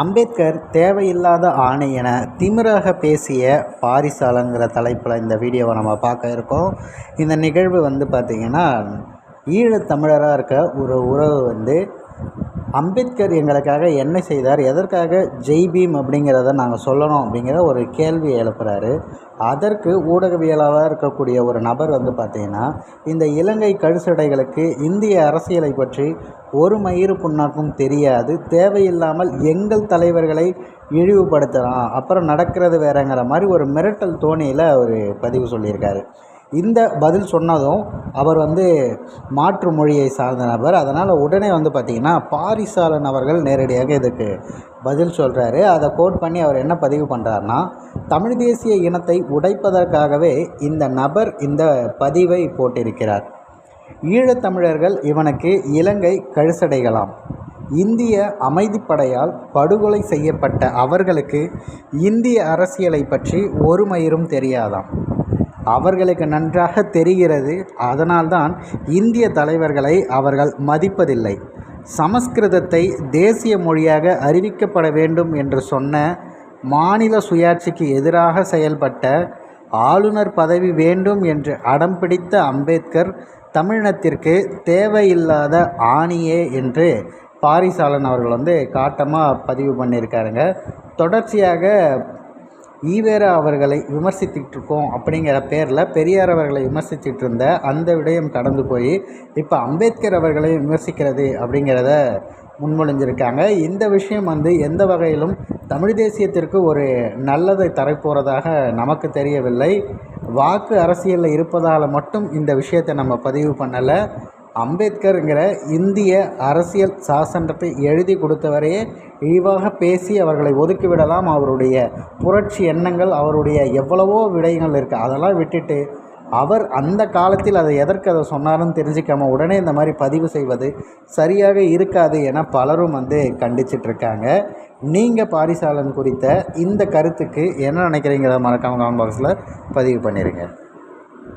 அம்பேத்கர் தேவையில்லாத ஆணை என திமிராக பேசிய பாரிசாலங்கிற தலைப்பில் இந்த வீடியோவை நம்ம பார்க்க இருக்கோம். இந்த நிகழ்வு வந்து பார்த்திங்கன்னா ஈழத்தமிழராக இருக்க ஒரு உறவு வந்து அம்பேத்கர் எங்களுக்காக என்ன செய்தார் எதற்காக ஜெய் பீம் அப்படிங்கிறத நாங்கள் சொல்லணும் அப்படிங்கிற ஒரு கேள்வி எழுப்புகிறாரு அதற்கு ஊடகவியலாளராக இருக்கக்கூடிய ஒரு நபர் வந்து பார்த்திங்கன்னா இந்த இலங்கை கழுசடைகளுக்கு இந்திய அரசியலை பற்றி ஒரு மயிறு புண்ணாக்கும் தெரியாது. தேவையில்லாமல் எங்கள் தலைவர்களை இழிவுபடுத்துகிறான் அப்புறம் நடக்கிறது வேறங்கிற மாதிரி ஒரு மிரட்டல் தோணியில் அவர் பதிவு சொல்லியிருக்காரு. இந்த பதில் சொன்னதும் அவர் வந்து மாற்று மொழியை சார்ந்த நபர். அதனால் உடனே வந்து பார்த்திங்கன்னா பாரிசாலன் அவர்கள் நேரடியாக இதுக்கு பதில் சொல்கிறாரு அதை கோட் பண்ணி அவர் என்ன பதிவு பண்ணுறாருனா தமிழ் தேசிய இனத்தை உடைப்பதற்காகவே இந்த நபர் இந்த பதிவை போட்டிருக்கிறார். ஈழத்தமிழர்கள் இவனுக்கு இலங்கை கழுசடைகளாம். இந்திய அமைதிப்படையால் படுகொலை செய்யப்பட்ட அவர்களுக்கு இந்திய அரசியலை பற்றி ஒரு மயிரும் தெரியாதாம். அவர்களுக்கு நன்றாக தெரிகிறது அதனால்தான் இந்திய தலைவர்களை அவர்கள் மதிப்பதில்லை. சமஸ்கிருதத்தை தேசிய மொழியாக அறிவிக்கப்பட வேண்டும் என்று சொன்ன மாநில சுயாட்சிக்கு எதிராக செயல்பட்ட ஆளுநர் பதவி வேண்டும் என்று அடம் பிடித்த அம்பேத்கர் தமிழினத்திற்கு தேவையில்லாத ஆணியே என்று பாரிசாலன் அவர்கள் வந்து காட்டமாக பதிவு பண்ணியிருக்காருங்க. தொடர்ச்சியாக ஈவேரா அவர்களை விமர்சித்துக்கிட்டு இருக்கோம் அப்படிங்கிற பேரில் பெரியார் அவர்களை விமர்சிச்சுட்டு இருந்த அந்த விடயம் கடந்து போய் இப்போ அம்பேத்கர் அவர்களை விமர்சிக்கிறது அப்படிங்கிறத முன்மொழிஞ்சிருக்காங்க. இந்த விஷயம் வந்து எந்த வகையிலும் தமிழ் தேசியத்திற்கு ஒரு நல்லதை தரப்போகிறதாக நமக்கு தெரியவில்லை. வாக்கு அரசியலில் இருப்பதால் மட்டும் இந்த விஷயத்தை நம்ம பதிவு பண்ணலை. அம்பேத்கருங்கிற இந்திய அரசியல் சாசனத்தை எழுதி கொடுத்தவரையே இழிவாக பேசி அவர்களை ஒதுக்கிவிடலாம் அவருடைய புரட்சி எண்ணங்கள் அவருடைய எவ்வளவோ விடயங்கள் இருக்குது அதெல்லாம் விட்டுட்டு அவர் அந்த காலத்தில் அதை எதற்கு அதை சொன்னாருன்னு தெரிஞ்சிக்காமல் உடனே இந்த மாதிரி பதிவு செய்வது சரியாக இருக்காது என பலரும் வந்து கண்டிச்சிட்ருக்காங்க நீங்கள் பாரிசாலன் குறித்த இந்த கருத்துக்கு என்ன நினைக்கிறீங்கிறத மறக்காமல் கமெண்ட் பாக்ஸில் பதிவு பண்ணிடுங்க